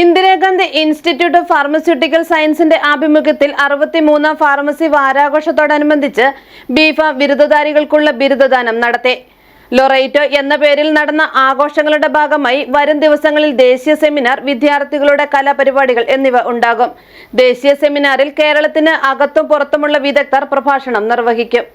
Indira Gandhi institute of pharmaceutical സയൻസിന്റെ ആഭിമുഖ്യത്തിൽ അറുപത്തിമൂന്നാം ഫാർമസി വാരാഘോഷത്തോടനുബന്ധിച്ച് ബീഫ ബിരുദധാരികൾക്കുള്ള ബിരുദദാനം നടത്തി. ലൊറൈറ്റോ എന്ന പേരിൽ നടന്ന ആഘോഷങ്ങളുടെ ഭാഗമായി വരും ദിവസങ്ങളിൽ ദേശീയ സെമിനാർ വിദ്യാർത്ഥികളുടെ കലാപരിപാടികൾ എന്നിവ ഉണ്ടാകും. ദേശീയ സെമിനാറിൽ കേരളത്തിന് അകത്തും പുറത്തുമുള്ള വിദഗ്ധർ പ്രഭാഷണം നിർവഹിക്കും.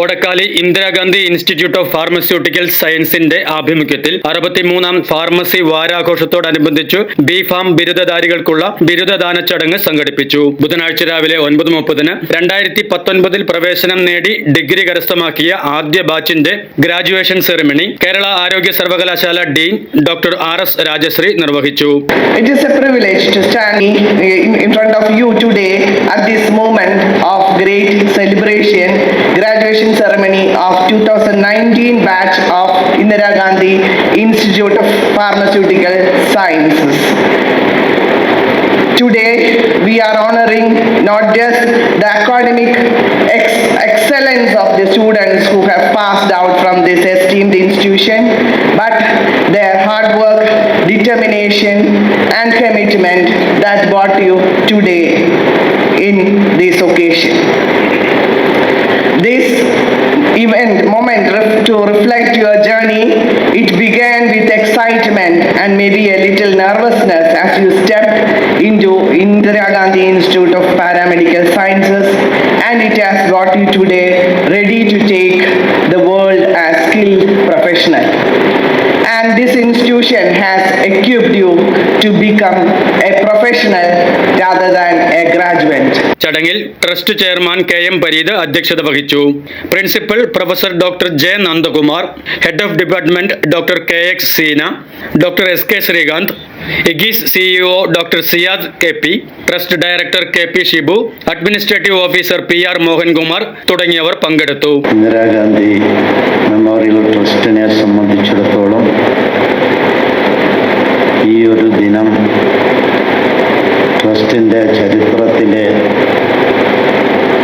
Odakkali Indira Gandhi institute of pharmaceutical സയൻസിന്റെ ആഭിമുഖ്യത്തിൽ അറുപത്തിമൂന്നാം ഫാർമസി വാരാഘോഷത്തോടനുബന്ധിച്ചു ബി ഫാം ബിരുദധാരികൾക്കുള്ള ബിരുദദാന ചടങ്ങ് സംഘടിപ്പിച്ചു. ബുധനാഴ്ച രാവിലെ ഒൻപത് മുപ്പതിന് രണ്ടായിരത്തി പത്തൊൻപതിൽ പ്രവേശനം നേടി ഡിഗ്രി കരസ്ഥമാക്കിയ ആദ്യ ബാച്ചിന്റെ ഗ്രാജുവേഷൻ സെറിമണി കേരള ആരോഗ്യ സർവകലാശാല dean doctor R S Rajashree നിർവഹിച്ചു. It is a privilege to stand in, front of you today 2019 batch of Indira Gandhi Institute of Pharmaceutical Sciences. Today, we are honoring not just the academic ex- excellence of the students who have passed out from this esteemed institution, but their hard work, determination, and commitment that brought you today in this occasion. Event moment to reflect your journey, it began with excitement and maybe a little nervousness as you stepped into Indira Gandhi Institute of Paramedical Sciences and it has brought you today ready to take the world as skilled professional. And this institution has equipped you to become a professional rather than a graduate. ചടങ്ങിൽ trust chairman K M Pareed അധ്യക്ഷത വഹിച്ചു principal professor doctor J Nandakumar head of department doctor K X Seena doctor S K Sreekanth ഇഗീസ് CEO doctor Siyad K P trust director K P Shibu administrative officer P R Mohankumar തുടങ്ങിയവർ പങ്കെടുത്തു Indira Gandhi memorial ട്രസ്റ്റിനെ സംബന്ധിച്ചിടത്തോളം ഈ ഒരു ദിനം ട്രസ്റ്റിന്റെ ചരിത്രത്തിലെ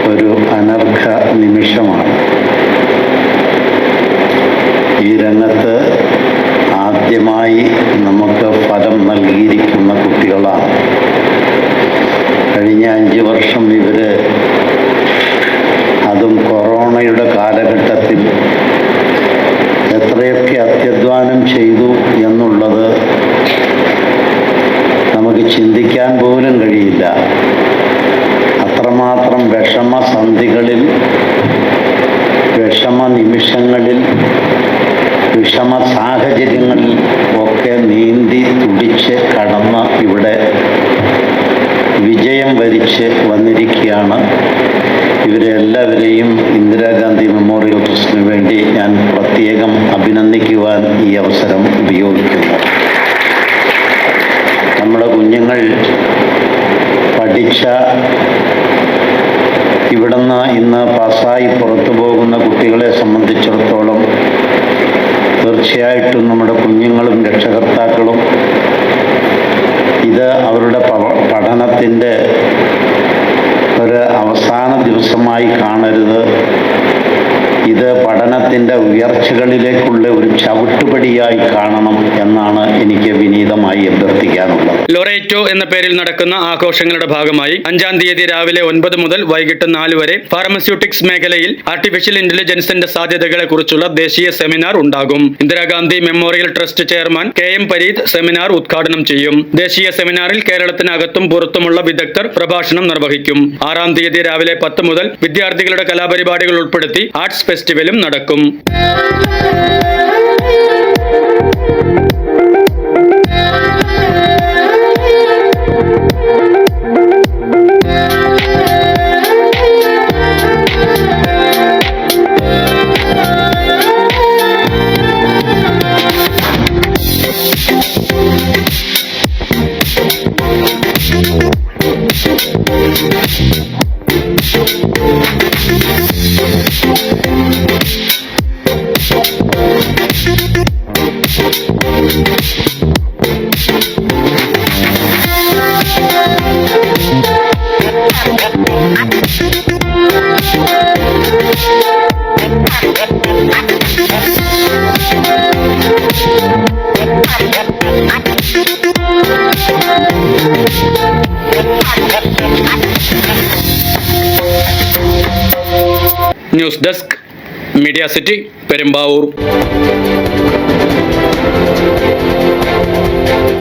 ഒരു അനർഘ നിമിഷമാണ്. ഈ രംഗത്ത് ആദ്യമായി നമുക്ക് ഫലം നൽകിയിരിക്കുന്ന കുട്ടികളാണ്. കഴിഞ്ഞ അഞ്ച് വർഷം ഇവർ അതും കൊറോണയുടെ കാലഘട്ടത്തിൽ എത്രയൊക്കെ അത്യധ്വാനം ചെയ്തു എന്നുള്ളത് നമുക്ക് ചിന്തിക്കാൻ പോലും കഴിയില്ല. അത്രമാത്രം വിഷമസന്ധികളിൽ വിഷമ നിമിഷങ്ങളിൽ വിഷമ സാഹചര്യങ്ങളിൽ ഒക്കെ നീന്തി തുടിച്ച് കടന്ന് ഇവിടെ വിജയം വരിച്ച് വന്നിരിക്കുകയാണ്. ഇവരെ എല്ലാവരെയും ഇന്ദിരാഗാന്ധി മെമ്മോറിയൽ ട്രസ്റ്റിന് വേണ്ടി ഞാൻ പ്രത്യേകം അഭിനന്ദിക്കുവാൻ ഈ അവസരം ഉപയോഗിക്കുന്നു. നമ്മുടെ കുഞ്ഞുങ്ങൾ പഠിച്ച ഇവിടുന്ന് ഇന്ന് പാസ്സായി പുറത്തു പോകുന്ന കുട്ടികളെ സംബന്ധിച്ചിടത്തോളം തീർച്ചയായിട്ടും നമ്മുടെ കുഞ്ഞുങ്ങളും രക്ഷകർത്താക്കളും ഇത് അവരുടെ പഠനത്തിന്റെ ഒരു അവസാന ദിവസമായി കാണരുത്. ഇത് പഠനത്തിന്റെ ഉയർച്ചകളിലേക്കുള്ള ഒരു ചവിട്ടുപടിയായി കാണണം എന്നാണ് എനിക്ക് വിനീതമായി അഭ്യർത്ഥിക്കാനുള്ളത്. ലൊറേറ്റോ എന്ന പേരിൽ നടക്കുന്ന ആഘോഷങ്ങളുടെ ഭാഗമായി അഞ്ചാം തീയതി രാവിലെ ഒൻപത് മുതൽ വൈകിട്ട് നാല് വരെ ഫാർമസ്യൂട്ടിക്സ് മേഖലയിൽ ആർട്ടിഫിഷ്യൽ ഇന്റലിജൻസിന്റെ സാധ്യതകളെ കുറിച്ചുള്ള ദേശീയ സെമിനാർ ഉണ്ടാകും. Indira Gandhi memorial trust chairman K M Pareed seminar ഉദ്ഘാടനം ചെയ്യും. ദേശീയ സെമിനാറിൽ കേരളത്തിനകത്തും പുറത്തുമുള്ള വിദഗ്ധർ പ്രഭാഷണം നിർവഹിക്കും. ആറാം തീയതി രാവിലെ പത്ത് മുതൽ വിദ്യാർത്ഥികളുടെ കലാപരിപാടികൾ ഉൾപ്പെടുത്തി ആർട്സ് ഫെസ്റ്റിവലും നടക്കും News Desk Media City Perimbaur.